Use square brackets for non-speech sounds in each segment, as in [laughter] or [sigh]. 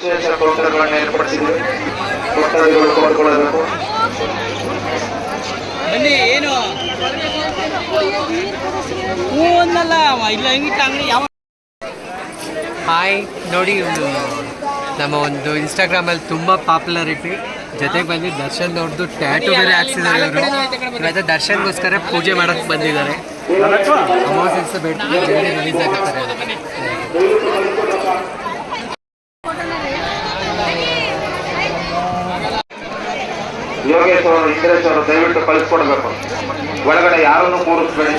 ವಿಶೇಷ ಕೌಂಟರ್ಗಳನ್ನು ಏರ್ಪಡಿಸಿದೆ ಭಕ್ತಾದಿಗಳು ಕೊಂಡ್ಕೊಳ್ಳಬೇಕು ಬನ್ನಿ, ಏನು? ಹ್ಞೂ ಒಂದಲ್ಲ ಇಲ್ಲ ಹಿಂಗಿಟ್ಟು ಅಂಗಡಿ ಯಾವ ಹಾಯ್ ನೋಡಿ ಇವ್ನು ನಮ್ಮ ಒಂದು ಇನ್ಸ್ಟಾಗ್ರಾಮಲ್ಲಿ ತುಂಬ ಪಾಪ್ಯುಲಾರಿಟಿ ಜೊತೆಗೆ ಬಂದು ದರ್ಶನ್ ಅವ್ರದ್ದು ಟ್ಯಾಟು ಬೇರೆ ಹಾಕ್ಸಿದ್ದಾರೆ ಇವರು. ಇವತ್ತು ದರ್ಶನ್ಗೋಸ್ಕರ ಪೂಜೆ ಮಾಡೋಕ್ಕೆ ಬಂದಿದ್ದಾರೆ. ಅಮಾವಾಸ್ಯೆ ದಿವಸ ಬೇಡ್ಕೊಂಡು ಜಲ್ದಿ ರಿಲೀಸ್ ಆಗುತ್ತಾರೆ ಯೋಗೇಶ್ ಅವರು ಇಂದ್ರೇಶ್ ಅವರು ದಯವಿಟ್ಟು ಕಳಿಸ್ಕೊಡ್ಬೇಕು. ಒಳಗಡೆ ಯಾರನ್ನು ಕೂರಿಸ್ಬೇಡಿ?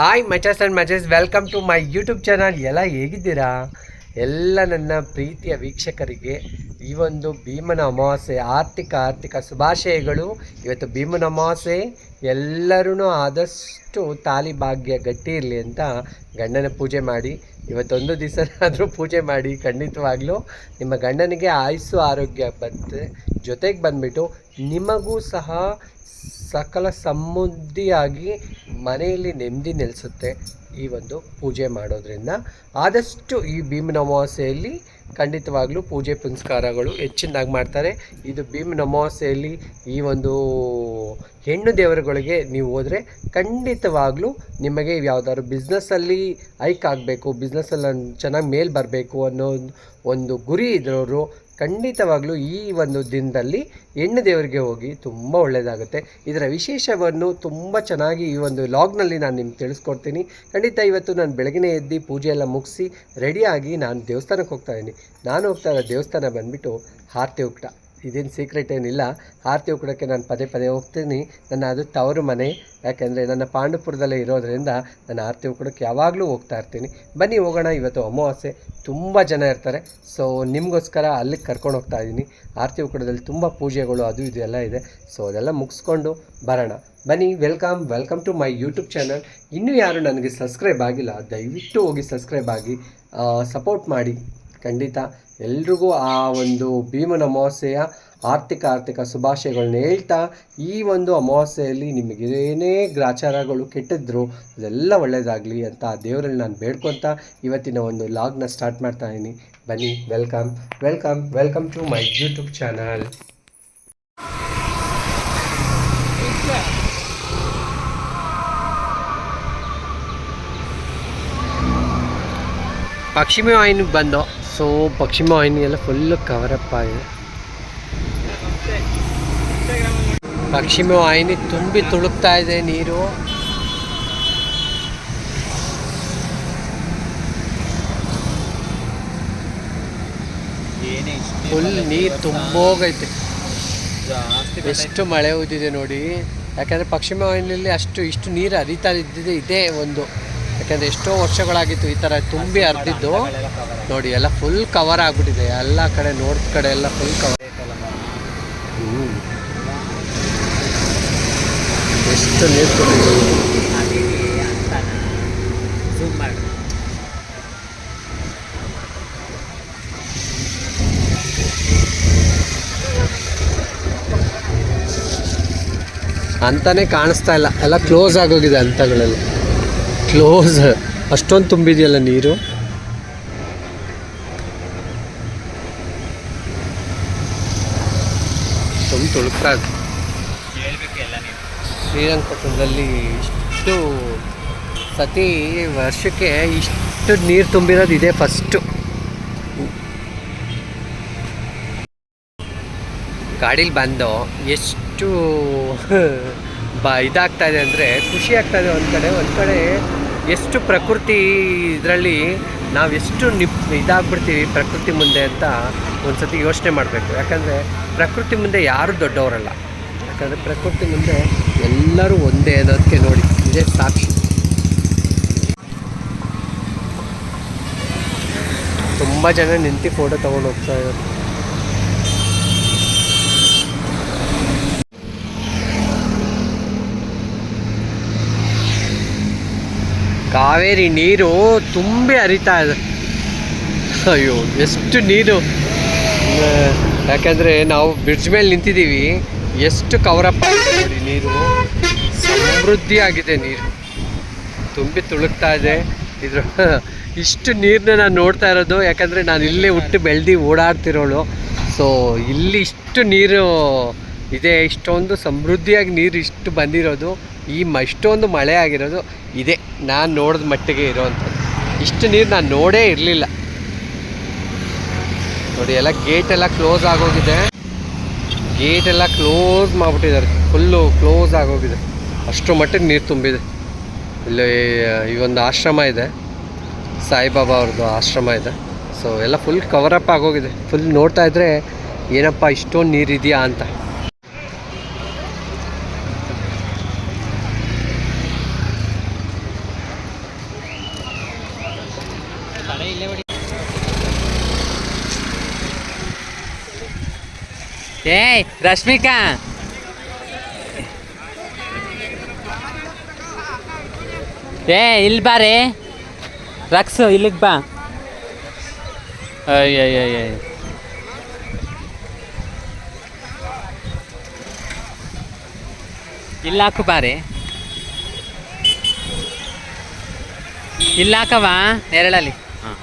ಹಾಯ್ ಮಚಸ್ and ಮಚಸ್ welcome to my YouTube channel ಎಲ್ಲ ಹೇಗಿದ್ದೀರಾ? ಎಲ್ಲ ನನ್ನ ಪ್ರೀತಿಯ ವೀಕ್ಷಕರಿಗೆ ಈ ಒಂದು ಭೀಮನ ಅಮಾವಾಸ್ಯೆ ಆರ್ಥಿಕ ಆರ್ಥಿಕ ಶುಭಾಶಯಗಳು. ಇವತ್ತು ಭೀಮನ ಅಮಾವಾಸ್ಯೆ. ಎಲ್ಲರೂ ಆದಷ್ಟು ತಾಲಿ ಭಾಗ್ಯ ಗಟ್ಟಿ ಇರಲಿ ಅಂತ ಗಂಡನ ಪೂಜೆ ಮಾಡಿ. ಇವತ್ತೊಂದು ದಿವಸನಾದರೂ ಪೂಜೆ ಮಾಡಿ, ಖಂಡಿತವಾಗ್ಲೂ. ನಿಮ್ಮ ಗಂಡನಿಗೆ ಆಯಸ್ಸು, ಆರೋಗ್ಯ ಬಂತು, ಜೊತೆಗೆ ಬಂದುಬಿಟ್ಟು ನಿಮಗೂ ಸಹ ಸಕಲ ಸಮೃದ್ಧಿಯಾಗಿ ಮನೆಯಲ್ಲಿ ನೆಮ್ಮದಿ ನೆಲೆಸುತ್ತೆ ಈ ಒಂದು ಪೂಜೆ ಮಾಡೋದ್ರಿಂದ. ಆದಷ್ಟು ಈ ಭೀಮನ ಖಂಡಿತವಾಗಲೂ ಪೂಜೆ ಪುನಸ್ಕಾರಗಳು ಹೆಚ್ಚಿನದಾಗಿ ಮಾಡ್ತಾರೆ. ಇದು ಭೀಮನ ಅಮಾವಾಸ್ಯೆಯಲ್ಲಿ ಈ ಒಂದು ಹೆಣ್ಣು ದೇವರುಗಳಿಗೆ ನೀವು ಹೋದರೆ ಖಂಡಿತವಾಗ್ಲೂ ನಿಮಗೆ ಯಾವುದಾದ್ರು ಬಿಸ್ನೆಸ್ಸಲ್ಲಿ ಐಕ್ ಆಗಬೇಕು, ಬಿಸ್ನೆಸ್ಸಲ್ಲಿ ಚೆನ್ನಾಗಿ ಮೇಲ್ ಬರಬೇಕು ಅನ್ನೋ ಒಂದು ಗುರಿ ಇದ್ದವರು ಖಂಡಿತವಾಗ್ಲೂ ಈ ಒಂದು ದಿನದಲ್ಲಿ ಹೆಣ್ಣು ದೇವರಿಗೆ ಹೋಗಿ ತುಂಬ ಒಳ್ಳೆಯದಾಗುತ್ತೆ ಇದರ ವಿಶೇಷವನ್ನು ತುಂಬ ಚೆನ್ನಾಗಿ ಈ ಒಂದು ಲಾಗ್ನಲ್ಲಿ ನಾನು ನಿಮ್ಗೆ ತಿಳಿಸ್ಕೊಡ್ತೀನಿ. ಖಂಡಿತ ಇವತ್ತು ನಾನು ಬೆಳಗಿನ ಎದ್ದು ಪೂಜೆ ಎಲ್ಲ ಮುಗಿಸಿ ರೆಡಿಯಾಗಿ ನಾನು ದೇವಸ್ಥಾನಕ್ಕೆ ಹೋಗ್ತಾ ಇದ್ದೀನಿ. ನಾನು ಹೋಗ್ತಾ ಇರೋ ದೇವಸ್ಥಾನ ಬಂದುಬಿಟ್ಟು ಹಾರ್ತಿ ಉಕ್ಟ ಇದೇನು ಸೀಕ್ರೆಟ್ ಏನಿಲ್ಲ. ಆರತಿ ಉಕ್ಕಡಕ್ಕೆ ನಾನು ಪದೇ ಪದೇ ಹೋಗ್ತೀನಿ. ನನ್ನ ಅದು ತವರು ಮನೆ. ಯಾಕೆಂದರೆ ನನ್ನ ಪಾಂಡುಪುರದಲ್ಲೇ ಇರೋದ್ರಿಂದ ನಾನು ಆರತಿ ಉಕ್ಕಡಕ್ಕೆ ಯಾವಾಗಲೂ ಹೋಗ್ತಾ ಇರ್ತೀನಿ. ಬನ್ನಿ ಹೋಗೋಣ, ಇವತ್ತು ಅಮಾವಾಸ್ಯೆ. ತುಂಬ ಜನ ಇರ್ತಾರೆ. ಸೊ ನಿಮಗೋಸ್ಕರ ಅಲ್ಲಿಗೆ ಕರ್ಕೊಂಡು ಹೋಗ್ತಾ ಇದ್ದೀನಿ ಆರತಿ ಉಕ್ಕಡದಲ್ಲಿ ತುಂಬ ಪೂಜೆಗಳು ಅದು ಇದು ಎಲ್ಲ ಇದೆ. ಸೊ ಅದೆಲ್ಲ ಮುಗಿಸ್ಕೊಂಡು ಬರೋಣ. ಬನ್ನಿ welcome welcome to my YouTube channel ಇನ್ನೂ ಯಾರು ನನಗೆ ಸಬ್ಸ್ಕ್ರೈಬ್ ಆಗಿಲ್ಲ, ದಯವಿಟ್ಟು ಹೋಗಿ ಸಬ್ಸ್ಕ್ರೈಬ್ ಆಗಿ ಸಪೋರ್ಟ್ ಮಾಡಿ. ಖಂಡಿತ ಎಲ್ರಿಗೂ ಆ ಒಂದು ಭೀಮನ ಅಮಾವಾಸ್ಯೆಯ ಆರ್ಥಿಕ ಆರ್ಥಿಕ ಶುಭಾಶಯಗಳನ್ನ ಹೇಳ್ತಾ ಈ ಒಂದು ಅಮಾವಾಸ್ಯೆಯಲ್ಲಿ ಏನೇ ಗ್ರಾಚಾರಗಳು ಕೆಟ್ಟಿದ್ರು ಅದೆಲ್ಲ ಒಳ್ಳೆಯದಾಗಲಿ ಅಂತ ಆ ದೇವರಲ್ಲಿ ನಾನು ಬೇಡ್ಕೊತ ಇವತ್ತಿನ ಒಂದು ಲಾಗ್ನ ಸ್ಟಾರ್ಟ್ ಮಾಡ್ತಾ ಇದ್ದೀನಿ ಬನ್ನಿ, welcome welcome welcome to my YouTube channel. ಪಶ್ಚಿಮ ವಾಹಿನಿಗೆ ಬಂದು ಸೊ ಪಶ್ಚಿಮ ವಾಹಿನಿ ಎಲ್ಲ ಫುಲ್ಲು ಕವರಪ್ಪ ಆಗಿದೆ. ಪಶ್ಚಿಮ ವಾಹಿನಿ ತುಂಬಿ ತುಳುಕ್ತಾ ಇದೆ ನೀರು. ಫುಲ್ ನೀರು ತುಂಬೋಗೈತೆ. ಎಷ್ಟು ಮಳೆ ಊದಿದೆ ನೋಡಿ. ಯಾಕಂದರೆ ಪಶ್ಚಿಮ ವಾಹಿನಿಯಲ್ಲಿ ಅಷ್ಟು ಇಷ್ಟು ನೀರು ಹರಿತಾ ಇದ್ದಿದೆ ಇದೇ ಒಂದು. ಯಾಕಂದರೆ ಎಷ್ಟೋ ವರ್ಷಗಳಾಗಿತ್ತು ಈ ಥರ ತುಂಬಿ ಹರಿದಿದ್ದು. ನೋಡಿ ಎಲ್ಲ ಫುಲ್ ಕವರ್ ಆಗಿಬಿಟ್ಟಿದೆ. ಎಲ್ಲ ಕಡೆ ನೋರ್ತ್ ಕಡೆ ಎಲ್ಲ ಫುಲ್ ಕವರ್ ಎಷ್ಟು ನೀರು ತುಂಬಿದೆ. ಅಂತಾನೆ ಕಾಣಿಸ್ತಾ ಇಲ್ಲ. ಎಲ್ಲ ಕ್ಲೋಸ್ ಆಗೋಗಿದೆ ಅಂತಗಳೆಲ್ಲ ಕ್ಲೋಸ್ ಅಷ್ಟೊಂದು ತುಂಬಿದೆಯಲ್ಲ ನೀರು? ತುಂಬ ತುಳುಕ್ತಾ ಇದೆ. ಹೇಳ್ಬೇಕು ಎಲ್ಲ ನೀವು ಶ್ರೀರಂಗಪಟ್ಟಣದಲ್ಲಿ ಇಷ್ಟು ಸತಿ ವರ್ಷಕ್ಕೆ ಇಷ್ಟು ನೀರು ತುಂಬಿರೋದು ಇದೆ ಫಸ್ಟು. ಗಾಡೀಲಿ ಬಂದು ಎಷ್ಟು ಬ ಇದಾಗ್ತಾ ಇದೆ ಅಂದರೆ ಖುಷಿ ಆಗ್ತಾ ಇದೆ ಒಂದು ಕಡೆ ಒಂದು ಕಡೆ ಎಷ್ಟು ಪ್ರಕೃತಿ ಇದರಲ್ಲಿ ನಾವು ಎಷ್ಟು ನಿಪ್, ಇದಾಗ್ಬಿಡ್ತೀವಿ ಪ್ರಕೃತಿ ಮುಂದೆ ಅಂತ ಒಂದು ಸತಿ ಯೋಚನೆ ಮಾಡಬೇಕು. ಯಾಕಂದರೆ ಪ್ರಕೃತಿ ಮುಂದೆ ಯಾರೂ ದೊಡ್ಡವರಲ್ಲ. ಯಾಕಂದರೆ ಪ್ರಕೃತಿ ಮುಂದೆ ಎಲ್ಲರೂ ಒಂದೇ ಅನ್ನೋದಕ್ಕೆ ನೋಡಿ, ಇದೇ ಸಾಕ್ಷಿ. ತುಂಬ ಜನ ನಿಂತು ಫೋಟೋ ತೊಗೊಂಡು ಹೋಗ್ತಾ ಇದ್ದಾರೆ. ಕಾವೇರಿ ನೀರು ತುಂಬಿ ಹರಿತಾ ಇದೆ. ಅಯ್ಯೋ, ಎಷ್ಟು ನೀರು. ಯಾಕಂದರೆ ನಾವು ಬ್ರಿಡ್ಜ್ ಮೇಲೆ ನಿಂತಿದ್ದೀವಿ. ಎಷ್ಟು ಕವರಪ್ಪ ನೋಡಿ ನೀರು. ಸಮೃದ್ಧಿಯಾಗಿದೆ ನೀರು. ತುಂಬಿ ತುಳುಕ್ತಾ ಇದೆ. ಇದ್ರ [laughs] ಇಷ್ಟು ನೀರನ್ನ ನಾನು ನೋಡ್ತಾ ಇರೋದು. ಯಾಕಂದರೆ ನಾನು ಇಲ್ಲೇ ಹುಟ್ಟು ಬೆಳೆದು ಓಡಾಡ್ತಿರೋಳು. ಸೊ ಇಲ್ಲಿ ಇಷ್ಟು ನೀರು ಇದೆ. ಇಷ್ಟೊಂದು ಸಮೃದ್ಧಿಯಾಗಿ ನೀರು ಇಷ್ಟು ಬಂದಿರೋದು. ಈ ಮ, ಇಷ್ಟೊಂದು ಮಳೆ ಆಗಿರೋದು ಇದೆ. ನಾನು ನೋಡಿದ ಮಟ್ಟಿಗೆ ಇರೋವಂಥದ್ದು ಇಷ್ಟು ನೀರು ನಾನು ನೋಡೇ ಇರಲಿಲ್ಲ. ನೋಡಿ, ಎಲ್ಲ ಗೇಟ್ ಎಲ್ಲ ಕ್ಲೋಸ್ ಆಗೋಗಿದೆ. ಗೇಟ್ ಎಲ್ಲ ಕ್ಲೋಸ್ ಮಾಡಿಬಿಟ್ಟಿದ್ದಾರೆ. ಫುಲ್ಲು ಕ್ಲೋಸ್ ಆಗೋಗಿದೆ. ಅಷ್ಟು ಮಟ್ಟಿಗೆ ನೀರು ತುಂಬಿದೆ. ಇಲ್ಲಿ, ಈ ಒಂದು ಆಶ್ರಮ ಇದೆ. ಸಾಯಿಬಾಬಾ ಅವ್ರದ್ದು ಆಶ್ರಮ ಇದೆ. ಸೊ ಎಲ್ಲ ಫುಲ್ ಕವರಪ್ ಆಗೋಗಿದೆ. ಫುಲ್ ನೋಡ್ತಾ ಇದ್ರೆ, ಏನಪ್ಪ, ಇಷ್ಟೊಂದು ನೀರಿದೆಯಾ ಅಂತ ತಲೆ ಇಲ್ಲೇ ಹೊಡಿ ಏಯ್ ರಶ್ಮಿಕಾ. ಏ ಇಲ್ಲಿ ಬಾರೆ ರಕ್ಸು ಇಲ್ಲಿಗೆ ಬಾ. ಅಯ್ಯಯ್ಯಯ್ಯ ಬಾರೆ ಇಲ್ಲ ಹಾಕವ ನೆರಳಲ್ಲಿ ಹಾಂ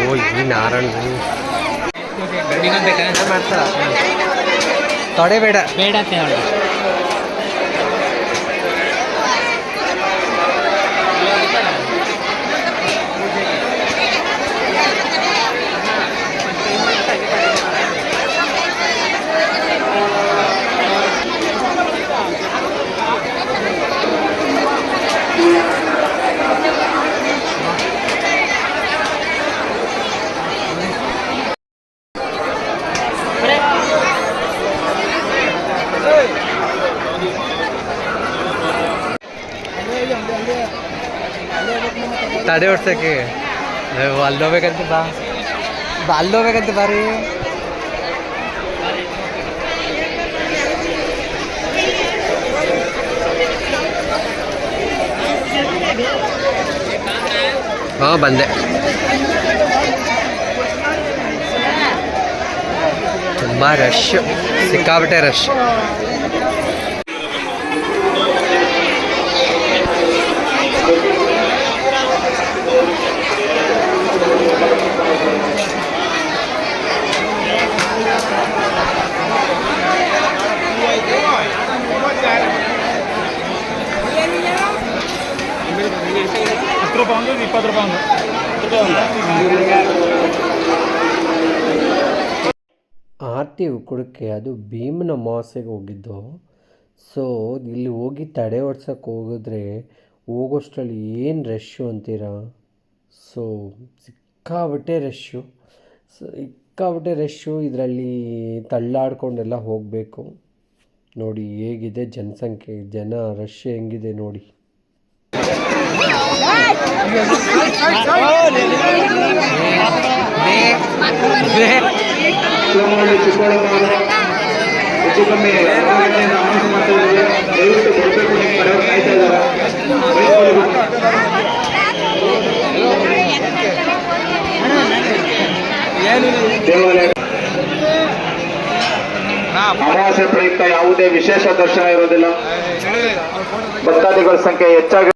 ಓ ಈ ನಾರಾಯಣ ಮಾಡ್ತಾರ ತಡೆಬೇಡ ಬೇಡ. ಅಂತ ಹೇಳಿ ತಡೆ ಹೊಡ್ಸಕ್ಕೆ ಅಯ್ಯೋ, ಅಲ್ಲಿ ಹೋಗ್ಬೇಕಂತ ಬಾ ಬಾ ಅಲ್ಲಿ ಹೋಗ್ಬೇಕಂತ ಬಾರಿ ಹಾಂ ಬಂದೆ ತುಂಬ ರಶ್ ಸಿಕ್ಕಾಬಿಟ್ಟೆ ರಶ್ ಉಕ್ಕುಡಕ್ಕೆ ಅದು ಭೀಮನ ಅಮಾವಾಸ್ಯೆಗೆ ಹೋಗಿದ್ದು ಸೊ ಇಲ್ಲಿ ಹೋಗಿ ತಡೆ ಓಡ್ಸೋಕ್ಕೆ ಹೋಗಿದ್ರೆ ಹೋಗೋಷ್ಟರಲ್ಲಿ ಏನು ರಶ್ಶು ಅಂತೀರಾ ಸೊ ಸಿಕ್ಕಾಬಟ್ಟೆ ರಶ್ಶು ಸಿಕ್ಕಾಬಟ್ಟೆ ರಶ್ಶು ಇದರಲ್ಲಿ ತಳ್ಳಾಡ್ಕೊಂಡೆಲ್ಲ ಹೋಗಬೇಕು ನೋಡಿ ಹೇಗಿದೆ ಜನಸಂಖ್ಯೆ ಜನ ರಶ್ ಹೆಂಗಿದೆ ನೋಡಿ ಶಿವಮೊಗ್ಗ ಚಿಕ್ಕೋಳಮ್ಮ ಹೆಚ್ಚು ಕಮ್ಮಿ ಮಾಡ್ತಾ ಇದ್ದೀವಿ ದಯವಿಟ್ಟು ಬರಬೇಕು ನಿಮ್ಮ ಕಾಯ್ತಾ ಪ್ರಯುಕ್ತ ಯಾವುದೇ ವಿಶೇಷ ದರ್ಶನ ಇರೋದಿಲ್ಲ ಭಕ್ತಾದಿಗಳ ಸಂಖ್ಯೆ ಹೆಚ್ಚಾಗಿ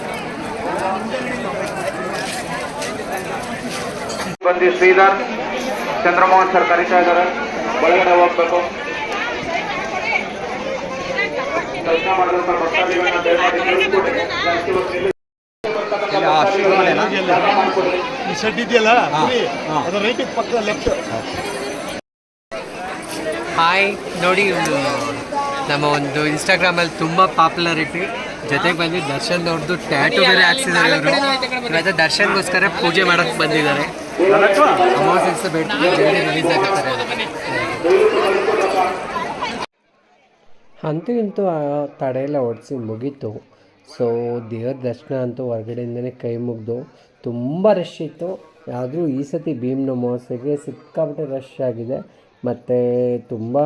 ಬಂದಿ ಶ್ರೀಧರ್. ಚಂದ್ರಮೋಹನ್ ಸರ್ ಕರೀತಾ ಇದ್ದಾರೆ. ಒಳಗಡೆ ಹೋಗ್ಬೇಕು. ಕೆಲಸ ಭಕ್ತಾದಿಗಳನ್ನ ದಯಮಾಡಿ ಕಳಿಸ್ಕೊಡಿ. ಈ ಶೆಡ್ ಇದೆಯಲ್ಲ ಅದು ರೈಟ್ ಪಕ್ಕ ಲೆಫ್ಟ್ ಹಾಯ್ ನೋಡಿ ಒಂದು ನಮ್ಮ ಒಂದು ಇನ್ಸ್ಟಾಗ್ರಾಮಲ್ಲಿ ತುಂಬಾ ಪಾಪ್ಯುಲಾರಿಟಿ ಜೊತೆಗೆ ಬಂದು ದರ್ಶನ್ ಅವ್ರದ್ದು ಟ್ಯಾಟು ಬೇರೆ ಹಾಕ್ಸಿದ್ದಾರೆ ಇವರು. ಇವತ್ತು ದರ್ಶನ್ಗೋಸ್ಕರ ಪೂಜೆ ಮಾಡೋಕ್ಕೆ ಬಂದಿದ್ದಾರೆ. ಅಮಾವಾಸ್ಯೆ ಅಂತೂ ಆ ತಡೆಯೆಲ್ಲ ಎಲ್ಲ ಹೊಡೆಸಿ ಮುಗೀತು. ಸೊ ದೇವ್ರ ದರ್ಶನ ಅಂತೂ ಹೊರಗಡೆಯಿಂದನೇ ಕೈ ಮುಗಿದು ತುಂಬ ರಶ್ ಇತ್ತು. ಆದರೂ ಈ ಸತಿ ಭೀಮನ ಅಮಾವಾಸ್ಯೆಗೆ ಸಿಕ್ಕಾಪಟ್ಟೆ ರಶ್ ಆಗಿದೆ. ಮತ್ತು ತುಂಬ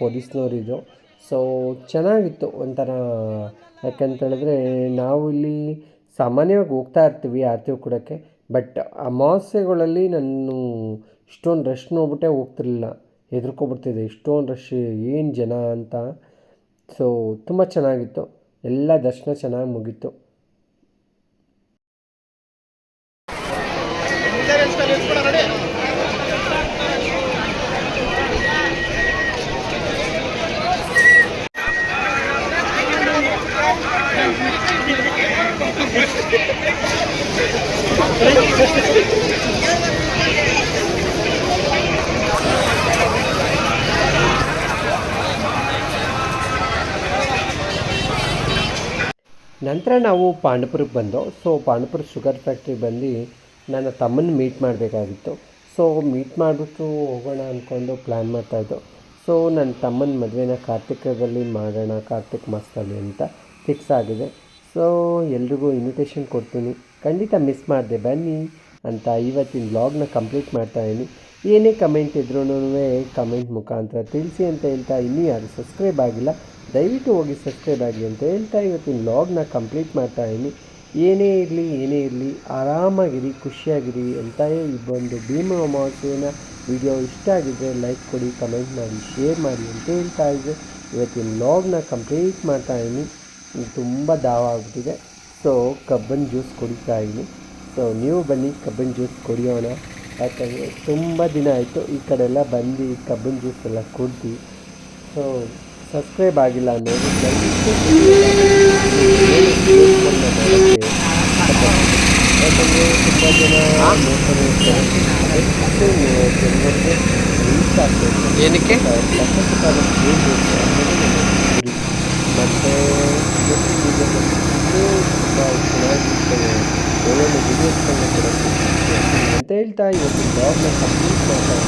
ಪೊಲೀಸ್ನವರಿದ್ದು ಸೊ ಚೆನ್ನಾಗಿತ್ತು ಒಂಥರ. ಯಾಕಂತೇಳಿದ್ರೆ ನಾವು ಇಲ್ಲಿ ಸಾಮಾನ್ಯವಾಗಿ ಹೋಗ್ತಾ ಇರ್ತೀವಿ ಆರತಿ ಕೊಡೋಕ್ಕೆ ಬಟ್ ಅಮಾವಾಸ್ಯೆಗಳಲ್ಲಿ ನಾನು ಇಷ್ಟೊಂದು ರಶ್ ನೋಡ್ಬಿಟ್ಟೆ ಹೋಗ್ತಿರ್ಲಿಲ್ಲ. ಹೆದರ್ಕೊಬಿಡ್ತಿದ್ದೆ. ಇಷ್ಟೊಂದು ರಶ್ ಏನು ಜನ ಅಂತ. ಸೊ ತುಂಬ ಚೆನ್ನಾಗಿತ್ತು. ಎಲ್ಲ ದರ್ಶನ ಚೆನ್ನಾಗಿ ಮುಗೀತು. ನಂತರ ನಾವು ಪಾಂಡಪುರಕ್ಕೆ ಬಂದೋ ಸೊ ಪಾಂಡಪುರ ಶುಗರ್ ಫ್ಯಾಕ್ಟ್ರಿ ಬಂದು ನನ್ನ ತಮ್ಮನ ಮೀಟ್ ಮಾಡಬೇಕಾಗಿತ್ತು. ಸೊ ಮೀಟ್ ಮಾಡಿಬಿಟ್ಟು ಹೋಗೋಣ ಅಂದ್ಕೊಂಡು ಪ್ಲ್ಯಾನ್ ಮಾಡ್ತಾಯಿದ್ದೋ ಸೊ ನನ್ನ ತಮ್ಮನ ಮದುವೆನ ಕಾರ್ತಿಕದಲ್ಲಿ ಮಾಡೋಣ, ಕಾರ್ತಿಕ್ ಮಾಸದಲ್ಲಿ ಅಂತ ಫಿಕ್ಸ್ ಆಗಿದೆ. ಸೊ ಎಲ್ರಿಗೂ ಇನ್ವಿಟೇಷನ್ ಕೊಡ್ತೀನಿ. ಖಂಡಿತ ಮಿಸ್ ಮಾಡಿದೆ. ಬನ್ನಿ ಅಂತ ಇವತ್ತಿನ ಬ್ಲಾಗ್ನ ಕಂಪ್ಲೀಟ್ ಮಾಡ್ತಾ ಮಾಡ್ತಾಯಿದ್ದೀನಿ ಏನೇ ಕಮೆಂಟ್ ಇದ್ರೂ ಕಮೆಂಟ್ ಮುಖಾಂತರ ತಿಳಿಸಿ ಅಂತ ಹೇಳ್ತಾ ಇನ್ನೂ ಯಾರು ಸಬ್ಸ್ಕ್ರೈಬ್ ಆಗಿಲ್ಲ, ದಯವಿಟ್ಟು ಹೋಗಿ ಸಬ್ಸ್ಕ್ರೈಬ್ ಆಗಿ ಅಂತ ಹೇಳ್ತಾ ಇವತ್ತಿನ ವ್ಲಾಗ್ನ ಕಂಪ್ಲೀಟ್ ಮಾಡ್ತಾ ಇದ್ದೀನಿ. ಏನೇ ಇರಲಿ ಏನೇ ಇರಲಿ, ಆರಾಮಾಗಿರಿ, ಖುಷಿಯಾಗಿರಿ ಅಂತ ಈ ಒಂದು ಭೀಮ ಅಮಾವಾಸ್ಯೆನ ವಿಡಿಯೋ ಇಷ್ಟ ಆಗಿದ್ದರೆ ಲೈಕ್ ಕೊಡಿ ಕಮೆಂಟ್ ಮಾಡಿ ಶೇರ್ ಮಾಡಿ ಅಂತ ಹೇಳ್ತಾ ಇದ್ದೆ. ಇವತ್ತಿನ ವ್ಲಾಗ್ನ ಕಂಪ್ಲೀಟ್ ಮಾಡ್ತಾ ಇದ್ದೀನಿ. ತುಂಬ ದಾವ ಆಗ್ಬಿಟ್ಟಿದೆ. ಸೊ ಕಬ್ಬನ್ ಜ್ಯೂಸ್ ಕುಡಿತಾ ಇದ್ದೀನಿ. ಸೊ ನೀವು ಬನ್ನಿ ಕಬ್ಬನ್ ಜ್ಯೂಸ್ ಕುಡಿಯೋಣ. ಯಾಕಂದರೆ ತುಂಬ ದಿನ ಆಯಿತು ಈ ಕಡೆ ಎಲ್ಲ ಬಂದು ಕಬ್ಬಿನ ಜ್ಯೂಸ್ ಎಲ್ಲ ಕುಡ್ದು. ಸೊ ಸಬ್ಸ್ಕ್ರೈಬ್ ಆಗಿಲ್ಲ ಅನ್ನೋದು ಯಾಕಂದರೆ ತುಂಬ ಜನ ನೋಡ್ತಾರೆ ಜನರಿಗೆ ಏನಕ್ಕೆ ಕಷ್ಟ ಸುಖ ಅನ್ನೋದು ಏನು ಬೇಕು ಅನ್ನೋದು ನನ್ನ ಗುರಿ ಮತ್ತು ಸೋಷಿಯಲ್ ಮೀಡಿಯಾದಲ್ಲಿ ಇನ್ನೂ ತುಂಬ ಚೆನ್ನಾಗಿರ್ತದೆ ಒಳ್ಳೊಳ್ಳೆ ವಿಡಿಯೋಸ್ಗಳನ್ನ ಕೊಡೋಕ್ಕೆ ಅಂತ ಹೇಳ್ತಾ ಇವತ್ತು ಬ್ಲಾಗ್ನ ಕಂಪ್ಲೀಟ್ ಮಾಡ್ತಾ